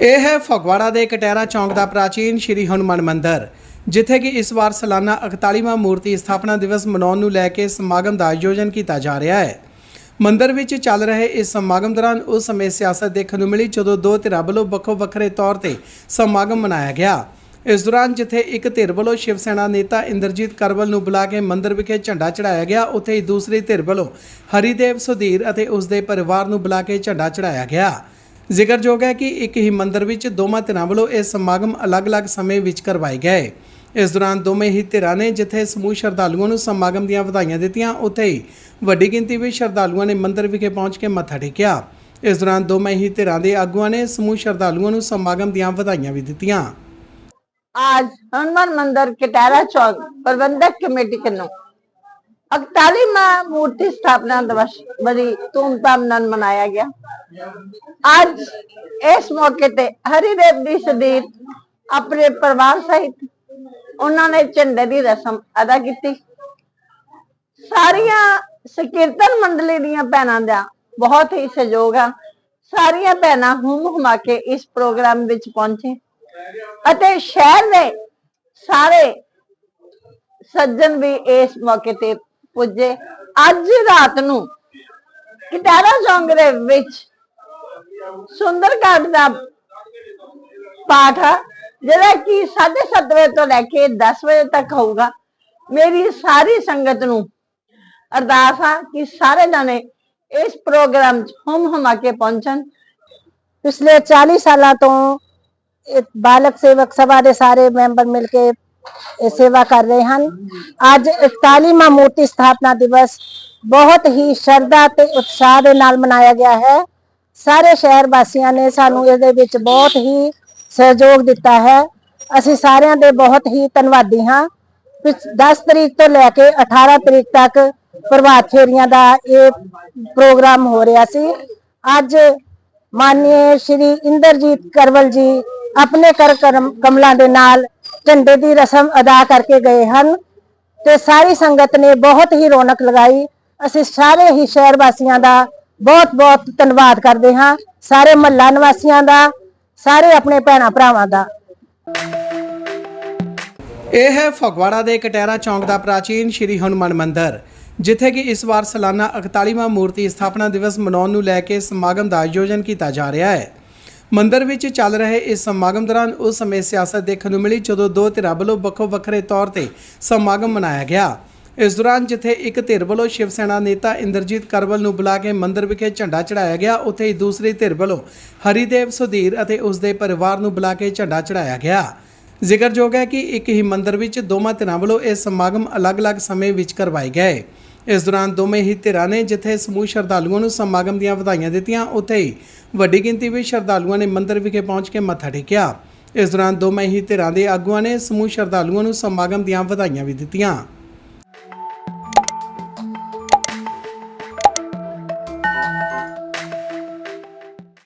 ਇਹ ਹੈ ਫਗਵਾੜਾ ਦੇ ਕਟਹਿਰਾ ਚੌਂਕ ਦਾ ਪ੍ਰਾਚੀਨ ਸ਼੍ਰੀ ਹਨੂੰਮਾਨ ਮੰਦਿਰ, ਜਿੱਥੇ ਕਿ ਇਸ ਵਾਰ ਸਾਲਾਨਾ 41ਵਾਂ ਮੂਰਤੀ ਸਥਾਪਨਾ ਦਿਵਸ ਮਨਾਉਣ ਨੂੰ ਲੈ ਕੇ ਸਮਾਗਮ ਦਾ ਆਯੋਜਨ ਕੀਤਾ ਜਾ ਰਿਹਾ ਹੈ। ਮੰਦਿਰ ਵਿੱਚ ਚੱਲ ਰਹੇ ਇਸ ਸਮਾਗਮ ਦੌਰਾਨ ਉਸ ਸਮੇਂ ਸਿਆਸਤ ਦੇਖਣ ਨੂੰ ਮਿਲੀ ਜਦੋਂ ਦੋ ਧਿਰਾਂ ਵੱਲੋਂ ਵੱਖੋ ਵੱਖਰੇ ਤੌਰ ਤੇ ਸਮਾਗਮ ਮਨਾਇਆ ਗਿਆ। ਇਸ ਦੌਰਾਨ ਜਿੱਥੇ ਇੱਕ ਧਿਰ ਵੱਲੋਂ ਸ਼ਿਵ ਸੈਨਾ ਨੇਤਾ ਇੰਦਰਜੀਤ ਕਰਵਲ ਨੂੰ ਬੁਲਾ ਕੇ ਮੰਦਿਰ ਵਿਖੇ ਝੰਡਾ ਚੜਾਇਆ ਗਿਆ, ਉੱਥੇ ਹੀ ਦੂਸਰੀ ਧਿਰ ਵੱਲੋਂ ਹਰੀਦੇਵ ਸੁਧੀਰ ਅਤੇ ਉਸ ਦੇ ਪਰਿਵਾਰ ਨੂੰ ਬੁਲਾ ਕੇ ਝੰਡਾ ਚੜਾਇਆ ਗਿਆ। ਜ਼ਿਕਰਯੋਗ ਹੈ ਕਿ ਇੱਕ ਹੀ ਮੰਦਿਰ ਵਿੱਚ ਦੋਵਾਂ ਧਿਰਾਂ ਵੱਲੋਂ ਇਹ ਸਮਾਗਮ ਅਲੱਗ-ਅਲੱਗ ਸਮੇਂ ਵਿੱਚ ਕਰਵਾਏ ਗਏ ਇਸ ਦੌਰਾਨ ਦੋਵੇਂ ਹੀ ਧਿਰਾਂ ਨੇ ਜਿੱਥੇ ਸਮੂਹ ਸ਼ਰਧਾਲੂਆਂ ਨੂੰ ਸਮਾਗਮ ਦੀਆਂ ਵਧਾਈਆਂ ਦਿੱਤੀਆਂ ਉੱਥੇ ਹੀ ਵੱਡੀ ਗਿਣਤੀ ਵਿੱਚ ਸ਼ਰਧਾਲੂਆਂ ਨੇ ਮੰਦਿਰ ਵਿਖੇ ਪਹੁੰਚ ਕੇ ਮੱਥਾ ਟੇਕਿਆ ਇਸ ਦੌਰਾਨ ਦੋਵੇਂ ਹੀ ਧਿਰਾਂ ਦੇ ਆਗੂਆਂ ਨੇ ਸਮੂਹ ਸ਼ਰਧਾਲੂਆਂ ਨੂੰ ਸਮਾਗਮ ਦੀਆਂ ਵਧਾਈਆਂ ਵੀ ਦਿੱਤੀਆਂ आज हनुमान मंदिर कटारा चौक प्रबंधक कमेटी कन्नौ इकतालीवा मूर्ति स्थापना दिवस बड़ी धूमधाम ਨਾਲ ਮਨਾਇਆ ਗਿਆ ਅੱਜ ਇਸ ਮੌਕੇ ਤੇ ਹਰੀਦੇਵ ਦੀ ਸਦੀਰ ਆਪਣੇ ਪਰਿਵਾਰ ਸਹਿਤ ਉਹਨਾਂ ਨੇ ਝੰਡੇ ਦੀ ਰਸਮ ਅਦਾ ਕੀਤੀ ਸਾਰੀਆਂ ਸਕੀਰਤਨ ਮੰਡਲੀ ਦੀਆਂ ਭੈਣਾਂ ਦਾ ਬਹੁਤ ਹੀ ਸਹਿਯੋਗ ਆ ਸਾਰੀਆਂ ਭੈਣਾਂ ਹੁਮ ਹੁਮਾ ਕੇ ਇਸ ਪ੍ਰੋਗਰਾਮ ਵਿੱਚ ਪਹੁੰਚੇ ਅਤੇ ਸ਼ਹਿਰ ਦੇ ਸਾਰੇ ਸੱਜਣ ਵੀ ਇਸ ਮੌਕੇ ਤੇ ਪੁੱਜੇ। ਅੱਜ ਰਾਤ ਨੂੰ ਕਿਤਾਰਾ ਚੌਂਕ ਦੇ ਵਿੱਚ ਸੁੰਦਰਕਾਂਡ ਦਾ ਪਾਠ ਆ, ਜਿਹੜਾ ਕਿ 7:30 ਵਜੇ ਤੋਂ ਲੈ ਕੇ 10 ਵਜੇ ਤੱਕ ਹੋਊਗਾ। ਮੇਰੀ ਸਾਰੀ ਸੰਗਤ ਨੂੰ ਅਰਦਾਸ ਆ ਕਿ ਸਾਰੇ ਜਣੇ ਇਸ ਪ੍ਰੋਗਰਾਮ 'ਚ ਹੁਮ ਹੁਮਾ ਕੇ ਪਹੁੰਚਣ। ਪਿਛਲੇ 40 ਸਾਲਾਂ ਤੋਂ ਬਾਲਕ ਸੇਵਕ ਸਭਾ ਦੇ ਸਾਰੇ ਮੈਂਬਰ ਮਿਲ ਕੇ ਸੇਵਾ ਕਰ ਰਹੇ ਹਨ। ਅੱਜ 41ਵਾਂ ਮੂਰਤੀ ਸਥਾਪਨਾ ਦਿਵਸ ਬਹੁਤ ਹੀ ਸ਼ਰਧਾ ਤੇ ਉਤਸ਼ਾਹ ਦੇ ਨਾਲ ਮਨਾਇਆ ਗਿਆ ਹੈ। ਸਾਰੇ ਸ਼ਹਿਰ ਵਾਸੀਆਂ ਨੇ ਸਾਨੂੰ ਇਹਦੇ ਵਿੱਚ ਬਹੁਤ ਹੀ ਸਹਿਯੋਗ ਦਿੱਤਾ ਹੈ। ਅਸੀਂ ਸਾਰਿਆਂ ਦੇ ਬਹੁਤ ਹੀ ਧੰਨਵਾਦੀ ਹਾਂ। ਪਿਛ- 10 ਤਰੀਕ ਤੋਂ ਲੈ ਕੇ 18 ਤਰੀਕ ਤੱਕ ਪ੍ਰਭਾਤ ਫੇਰੀਆਂ ਦਾ ਇਹ ਪ੍ਰੋਗਰਾਮ ਹੋ ਰਿਹਾ ਸੀ। ਅੱਜ ਮਾਨनीय ਸ਼੍ਰੀ ਇੰਦਰਜੀਤ ਕਰਵਲ ਜੀ ਆਪਣੇ ਕਰ ਕਰਮ- ਕਮਲਾਂ ਦੇ ਨਾਲ ਝੰਡੇ ਦੀ ਰਸਮ ਅਦਾ ਕਰਕੇ ਗਏ ਹਨ ਤੇ ਸਾਰੀ ਸੰਗਤ ਨੇ ਬਹੁਤ ਹੀ ਰੌਣਕ ਲਗਾਈ। ਅਸੀਂ ਸਾਰੇ ਹੀ ਸ਼ਹਿਰ ਵਾਸੀਆਂ ਦਾ ਬਹੁਤ ਬਹੁਤ ਧੰਨਵਾਦ ਕਰਦੇ ਹਾਂ, ਸਾਰੇ ਮਹੱਲਾ ਨਿਵਾਸੀਆਂ ਦਾ, ਸਾਰੇ ਆਪਣੇ ਭੈਣਾਂ ਭਰਾਵਾਂ ਦਾ। ਇਹ ਹੈ ਫਗਵਾੜਾ ਦੇ ਕਟਹਿਰਾ ਚੌਂਕ ਦਾ ਪ੍ਰਾਚੀਨ ਸ਼੍ਰੀ ਹਨੂੰਮਾਨ ਮੰਦਿਰ, ਜਿੱਥੇ ਕਿ ਇਸ ਵਾਰ ਸਾਲਾਨਾ 41ਵਾਂ ਮੂਰਤੀ ਸਥਾਪਨਾ ਦਿਵਸ ਮਨਾਉਣ ਨੂੰ ਲੈ ਕੇ ਸਮਾਗਮ ਦਾ ਆਯੋਜਨ ਕੀਤਾ ਜਾ ਰਿਹਾ ਹੈ। ਮੰਦਰ ਵਿੱਚ ਚੱਲ ਰਹੇ ਇਸ ਸਮਾਗਮ ਦੌਰਾਨ ਉਸ ਸਮੇਂ ਸਿਆਸਤ ਦੇਖਣ ਨੂੰ ਮਿਲੀ ਜਦੋਂ ਦੋ ਧਿਰਾਂ ਵੱਲੋਂ ਵੱਖੋ ਵੱਖਰੇ ਤੌਰ ਤੇ ਸਮਾਗਮ ਮਨਾਇਆ ਗਿਆ। ਇਸ ਦੌਰਾਨ ਜਿੱਥੇ ਇੱਕ ਧਿਰ ਵੱਲੋਂ ਸ਼ਿਵ ਸੈਨਾ ਨੇਤਾ ਇੰਦਰਜੀਤ ਕਰਵਲ ਨੂੰ ਬੁਲਾ ਕੇ ਮੰਦਰ ਵਿਖੇ ਝੰਡਾ ਚੜਾਇਆ ਗਿਆ, ਉੱਥੇ ਹੀ ਦੂਸਰੀ ਧਿਰ ਵੱਲੋਂ ਹਰੀਦੇਵ ਸੁਧੀਰ ਅਤੇ ਉਸ ਦੇ ਪਰਿਵਾਰ ਨੂੰ ਬੁਲਾ ਕੇ ਝੰਡਾ ਚੜਾਇਆ ਗਿਆ। ਜ਼ਿਕਰਯੋਗ ਹੈ ਕਿ ਇੱਕ ਹੀ ਮੰਦਰ ਵਿੱਚ ਦੋਵਾਂ ਧਿਰਾਂ ਵੱਲੋਂ ਇਹ ਸਮਾਗਮ ਅਲੱਗ-ਅਲੱਗ ਸਮੇਂ ਵਿੱਚ ਕਰਵਾਏ ਗਏ। ਇਸ ਦੌਰਾਨ ਦੋਵੇਂ ਹੀ ਧਿਰਾਂ ਨੇ ਜਿੱਥੇ ਸਮੂਹ ਸ਼ਰਧਾਲੂਆਂ ਨੂੰ ਸਮਾਗਮ ਦੀਆਂ ਵਧਾਈਆਂ ਦਿੱਤੀਆਂ, ਉੱਥੇ ਹੀ ਵੱਡੀ ਗਿਣਤੀ ਵਿੱਚ ਸ਼ਰਧਾਲੂਆਂ ਨੇ ਮੰਦਿਰ ਵਿਖੇ ਪਹੁੰਚ ਕੇ ਮੱਥਾ ਟੇਕਿਆ। ਇਸ ਦੌਰਾਨ ਦੋਵੇਂ ਹੀ ਧਿਰਾਂ ਦੇ ਆਗੂਆਂ ਨੇ ਸਮੂਹ ਸ਼ਰਧਾਲੂਆਂ ਨੂੰ ਸਮਾਗਮ ਦੀਆਂ ਵਧਾਈਆਂ ਵੀ ਦਿੱਤੀਆਂ।